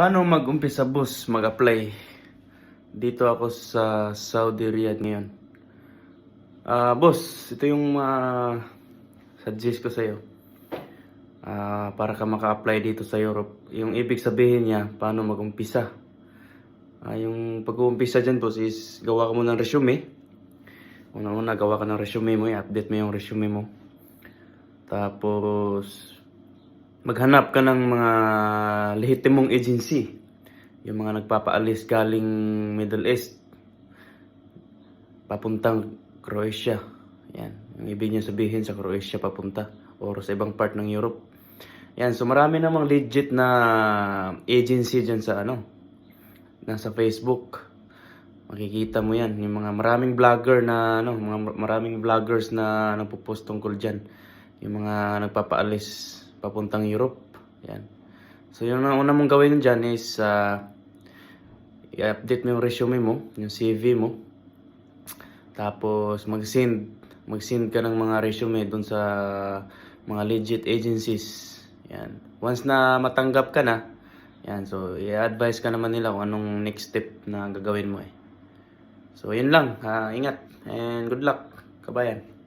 Paano mag-umpisa boss mag-apply? Dito ako sa Saudi Riyadh ngayon. Ah, boss, ito yung uh, suggest ko sa iyo. Ah, para ka maka-apply dito sa Europe. Yung ibig sabihin niya, paano mag-umpisa. Ah, yung pag-uumpisa dyan boss is gawa ka muna ng resume. Una-una gawa ka ng resume mo, i-update mo yung resume mo. Tapos, maghanap ka ng mga lehitimong agency. Yung mga nagpapaalis galing Middle East. Papuntang Croatia. Yan. Yung ibig niya sabihin sa Croatia papunta. Or sa ibang part ng Europe. Yan. So marami namang legit na agency dyan sa ano. Nasa Facebook. Makikita mo yan. Yung mga maraming vlogger na ano. Mga maraming vloggers na nagpo-post tungkol dyan. Yung mga nagpapaalis papuntang Europe. Yan. So, yung una mong gawin dyan is uh, i-update mo yung resume mo, yung CV mo. Tapos, mag-send. Mag-send ka ng mga resume dun sa mga legit agencies. Yan. Once na matanggap ka na, yan. So, i-advise ka naman nila kung anong next step na gagawin mo eh. So, yun lang. Ah, ingat. And good luck, kabayan.